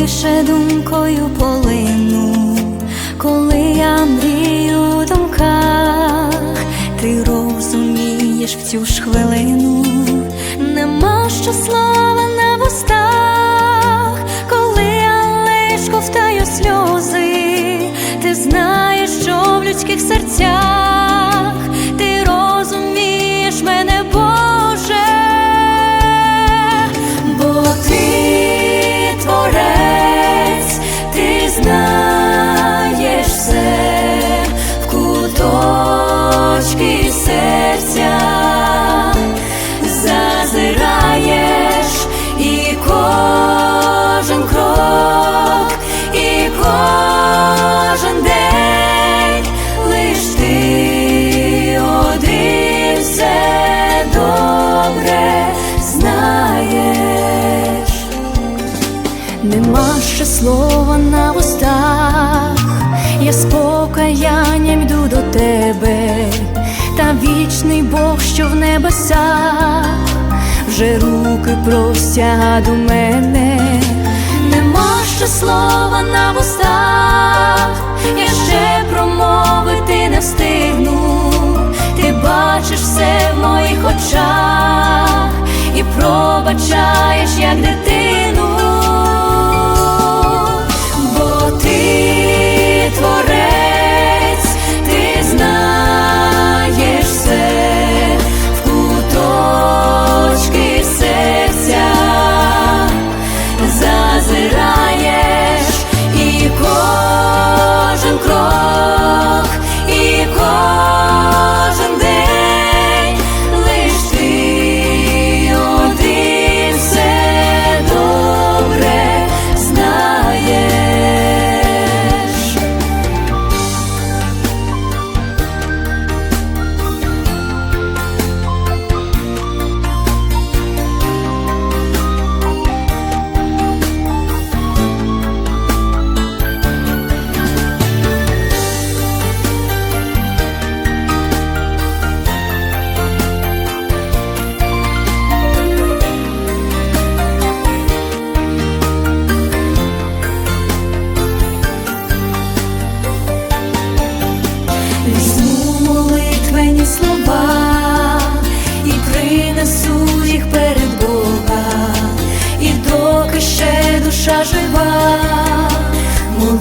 лише думкою полину, коли я мрію у думках, ти розумієш в цю ж хвилину, нема що слава на вустах, Нема ще слова на устах, я з покаянням йду до тебе, та вічний Бог, що в небесах, вже руки простяга до мене, нема ще слова на вустах, я ще промовити не встигну, ти бачиш все в моїх очах. І пробачаєш,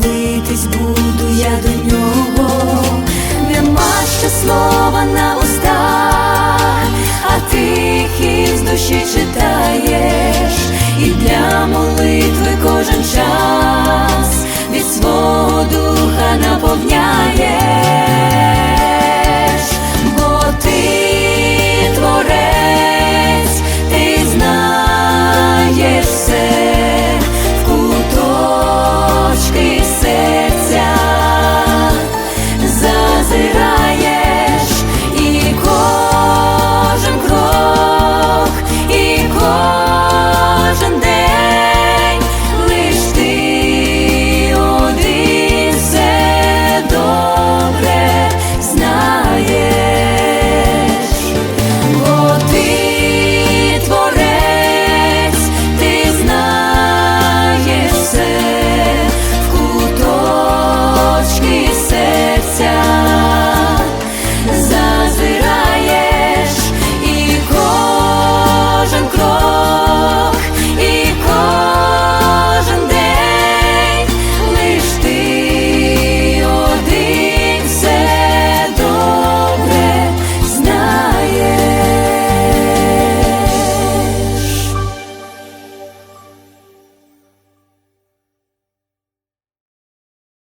молитись буду я до нього, нема ще слова на устах, а ти їх з душі читаєш, і для молитви кожен час від свого духа наповняє.